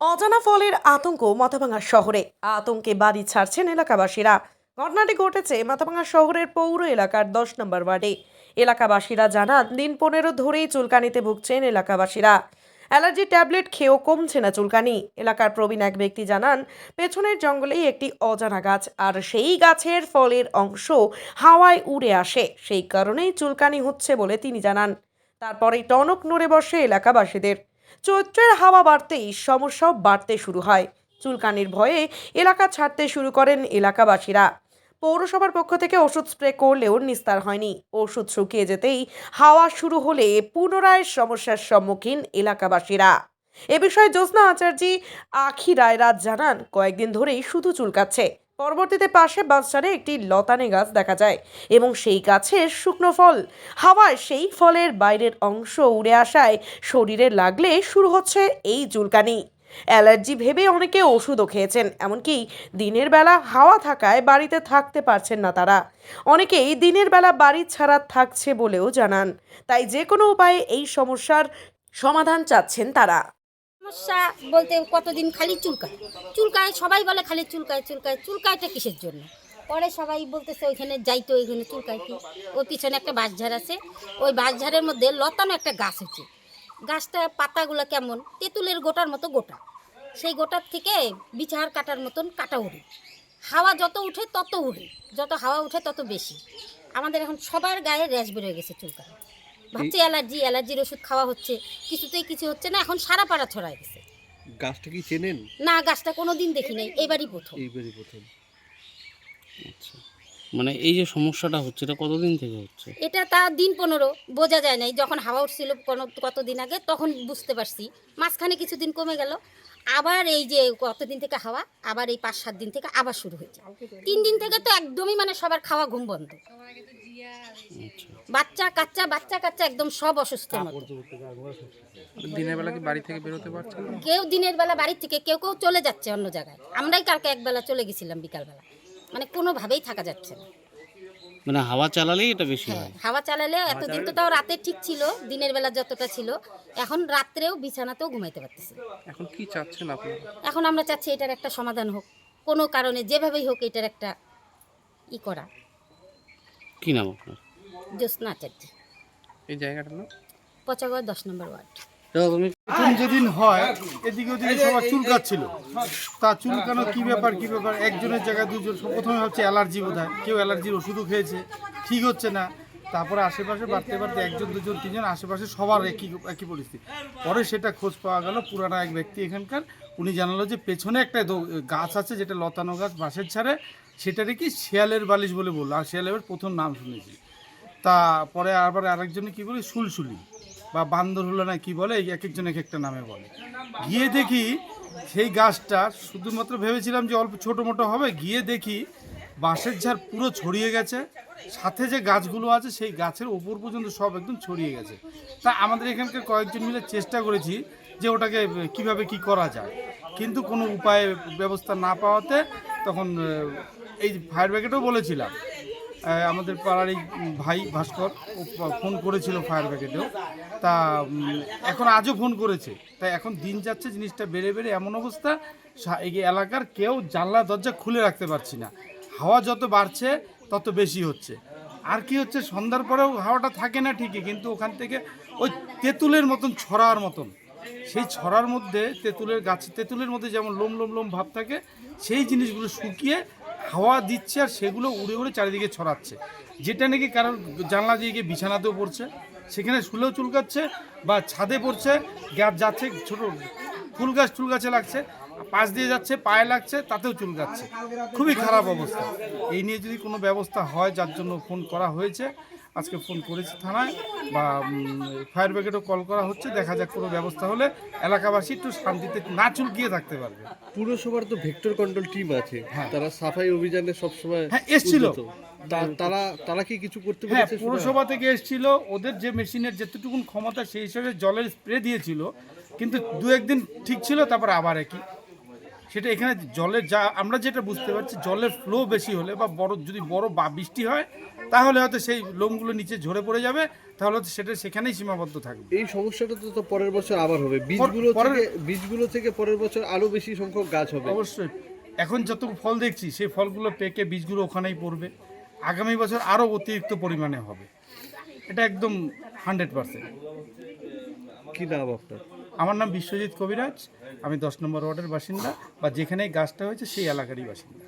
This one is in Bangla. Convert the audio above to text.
অজানা ফলের আতঙ্ক মাথাভাঙা শহরে। আতঙ্কে বাড়ি ছাড়ছেন এলাকাবাসীরা। ঘটনাটি ঘটেছে মাথাভাঙা শহরের পৌর এলাকার দশ নম্বর ওয়ার্ডে। এলাকাবাসীরা জানান, দিন পনেরো ধরেই চুলকানিতে ভুগছেন এলাকাবাসীরা। অ্যালার্জি ট্যাবলেট খেয়েও কমছে না চুলকানি। এলাকার প্রবীণ এক ব্যক্তি জানান, পেছনের জঙ্গলেই একটি অজানা গাছ, আর সেই গাছের ফলের অংশ হাওয়ায় উড়ে আসে। সেই কারণেই চুলকানি হচ্ছে বলে তিনি জানান। তারপরে টনক নড়ে বসে এলাকাবাসীদের। চৈত্রের হাওয়া বাড়তেই সমস্যাও বাড়তে শুরু হয়। চুলকানির ভয়ে এলাকা ছাড়তে শুরু করেন এলাকাবাসীরা। পৌরসভার পক্ষ থেকে ওষুধ স্প্রে করলেও নিস্তার হয়নি। ওষুধ শুকিয়ে যেতেই হাওয়া শুরু হলে পুনরায় সমস্যার সম্মুখীন এলাকাবাসীরা। এ বিষয়ে জ্যোৎস্না আচার্যি আখি রায়রাজ জানান, কয়েকদিন ধরেই শুধু চুলকাচ্ছে। পরবর্তীতে পাশে বাসস্ট্যান্ডে একটি লতানে গাছ দেখা যায় এবং সেই গাছের শুকনো ফল। হাওয়ায় সেই ফলের বাইরের অংশ উড়ে আসায় শরীরে লাগলে শুরু হচ্ছে এই চুলকানি। অ্যালার্জি ভেবে অনেকে ওষুধও খেয়েছেন, এমনকি দিনের বেলা হাওয়া থাকায় বাড়িতে থাকতে পারছেন না তারা। অনেকেই দিনের বেলা বাড়ি ছাড়া থাকছে বলেও জানান। তাই যে কোনো উপায়ে এই সমস্যার সমাধান চাচ্ছেন তারা। সমস্যা বলতে কতদিন খালি চুলকায়? চুলকায়, সবাই বলে খালি চুলকায় চুলকায়, চুলকায়টা কিসের জন্য? পরে সবাই বলতেছে, ওইখানে যাইতো ওইখানে চুলকায় কি? ওই পিছনে একটা বাঁশঝাড় আছে। ওই বাঁশঝাড়ের মধ্যে লতানো একটা গাছ হচ্ছে। গাছটা পাতাগুলো কেমন? তেঁতুলের গোটার মতো গোটা। সেই গোটার থেকে বিছাহার কাটার মতন কাটা উড়ে হাওয়া যত উঠে তত উড়ে যত হাওয়া উঠে তত বেশি। আমাদের এখন সবার গায়ে র্যাশ বেরোয় গেছে চুলকায় ভাবছি অ্যালার্জি অ্যালার্জির ওষুধ খাওয়া হচ্ছে। কিছুতেই কিছু হচ্ছে না এখন সারা পাড়া ছড়ায় গেছে। গাছটা কি চেনেন? না গাছটা কোনো দিন দেখি নাই এবারই প্রথম। এইবারই প্রথম। আচ্ছা। মানে এই যে সমস্যাটা হচ্ছে এটা কতদিন থেকে হচ্ছে? এটা তা দিন পনেরো বোঝা যায় নাই। যখন হাওয়া উঠছিল কোনো কতদিন আগে তখন বুঝতে পারছি। মাঝখানে কিছুদিন কমে গেল আবার এই যে কতদিন থেকে হাওয়া আবার এই পাঁচ সাত দিন থেকে আবার শুরু হয়েছে। তিন দিন থেকে তো একদমই মানে সবার খাওয়া ঘুম বন্ধ। আচ্ছা। বাচ্চা কাচ্চা বাচ্চা কাচ্চা একদম সব অসুস্থ মতো। দিনের বেলা কি বাড়ি থেকে বেরোতে পারছেন না? কেউ দিনের বেলা বাড়ির থেকে কেউ কেউ চলে যাচ্ছে অন্য জায়গায়। আমরাই কালকে একবেলা চলে গেছিলাম বিকালবেলা। মানে কোনোভাবেই থাকা যাচ্ছে না। মানে হাওয়া চালালেই এটা বেশি হ্যাঁ হয়। হাওয়া চালালে এতদিন তো তাও রাতে ঠিক ছিল দিনের বেলা যতটা ছিল এখন রাত্রেও বিছানাতেও ঘুমাইতে পারতেছি। এখন কি চাচ্ছেন আপনারা এখন আমরা চাচ্ছি এটার একটা সমাধান হোক কোনো কারণে যেভাবেই হোক এটার একটা ই করা। কি নাম আপনার? জ্যোৎস্না আচার্য। এই জায়গাটা না পচাগড় দশ নম্বর ওয়ার্ড। প্রথম যেদিন হয় সবার তা ব্যাপার ব্যাপার? একজনের জায়গায় দুজন প্রথমে অ্যালার্জি কেউ অ্যালার্জির ওষুধও খেয়েছে, ঠিক হচ্ছে না। তারপরে আশেপাশে বাড়তে বাড়তে একজন, দুজন আশেপাশে সবার একই একই পরিস্থিতি। পরে সেটা খোঁজ পাওয়া গেল, পুরানা এক ব্যক্তি এখানকার, উনি জানালো যে পেছনে একটা গাছ আছে, যেটা লতানো গাছ, বাঁশের ছাড়ে। সেটারে কি শিয়ালের বালিশ বলে বলল, আর শিয়ালের প্রথম নাম শুনেছি। তা পরে আবার আরেকজনে কি বলে, সুলসুলি। বা বান্দর হলো না, কি বলে? এক একজন এক একটা নামে বলে। গিয়ে দেখি সেই গাছটা, শুধুমাত্র ভেবেছিলাম যে অল্প ছোটো মোটো হবে, গিয়ে দেখি বাঁশের ঝাড় পুরো ছড়িয়ে গেছে। সাথে যে গাছগুলো আছে, সেই গাছের ওপর পর্যন্ত সব একদম ছড়িয়ে গেছে। তা আমাদের এখানকার কয়েকজন মিলে চেষ্টা করেছি যে ওটাকে কীভাবে কি করা যায়। কিন্তু কোনো উপায়, ব্যবস্থা না পাওয়াতে তখন এই ফায়ার ব্রিগেডও বলেছিলাম। আমাদের পাড়ার এই ভাই ভাস্কর ফোন করেছিল ফায়ার ব্রিগেডেও। তা এখন আজও ফোন করেছে। তাই এখন দিন যাচ্ছে, জিনিসটা বেড়ে বেড়ে এমন অবস্থা এই এলাকার কেউ জানলা, দরজা খুলে রাখতে পারছি না। হাওয়া যত বাড়ছে, তত বেশি হচ্ছে। আর কি হচ্ছে, সন্ধ্যার পরেও হাওয়াটা থাকে না ঠিকই, কিন্তু ওখান থেকে ওই তেঁতুলের মতন ছড়ার মতন। সেই ছড়ার মধ্যে, তেঁতুলের গাছ, তেঁতুলের মধ্যে যেমন লোম লোম লোম ভাব থাকে, সেই জিনিসগুলো শুকিয়ে হাওয়া দিচ্ছে আর সেগুলো উড়ে উড়ে চারিদিকে ছড়াচ্ছে। যেটা নাকি কারোর জানলা দিয়ে গিয়ে বিছানাতেও পড়ছে, সেখানে শুলেও চুলকাচ্ছে বা ছাদে পড়ছে গাছ যাচ্ছে, ছোট ফুল গাছ চুল গাছে লাগছে, পাশ দিয়ে যাচ্ছে, পায়ে লাগছে, তাতেও চুলকাচ্ছে। খুবই খারাপ অবস্থা। এই নিয়ে যদি কোনো ব্যবস্থা হয়, যার জন্য ফোন করা হয়েছে আজকে ফোন করেছি থানায় বা ফায়ার ব্রিগেডও কল করা হচ্ছে দেখা যাক কোনো ব্যবস্থা হলে এলাকাবাসী একটু শান্তিতে না চুলকিয়ে থাকতে পারবে। পুরসভার তো ভেক্টর কন্ট্রোল টিম আছে তারা সাফাই অভিযানে সবসময় হ্যাঁ, এসছিল। তারা তারা কি কিছু করতে হ্যাঁ পুরসভা থেকে এসেছিল ওদের যে মেশিনের যেতটুকুন ক্ষমতা সেই হিসাবে জলের স্প্রে দিয়েছিল কিন্তু দু একদিন ঠিক ছিল তারপর আবার একই। সেটা এখানে জলের যা আমরা যেটা বুঝতে পারছি জলের ফ্লো বেশি হলে বা বড় যদি বড় বা বৃষ্টি হয় তাহলে হয়তো সেই লোমগুলো নিচে ঝরে পড়ে যাবে তাহলে হয়তো সেটা সেখানেই সীমাবদ্ধ থাকবে। এই সমস্যাটা তো পরের বছর আবার হবে। বীজগুলো থেকে বীজগুলো থেকে পরের বছর আরও বেশি সংখ্যক গাছ হবে। অবশ্যই। এখন যত ফল দেখছি সেই ফলগুলো পেকে বীজগুলো ওখানেই পড়বে। আগামী বছর আরও অতিরিক্ত পরিমাণে হবে। এটা একদম হান্ড্রেড পার্সেন্ট কি নাম আপনার? আমার নাম বিশ্বজিৎ কবিরাজ, আমি দশ নম্বর ওয়ার্ডের বাসিন্দা, বা যেখানে গাছটা হয়েছে সেই এলাকারই বাসিন্দা।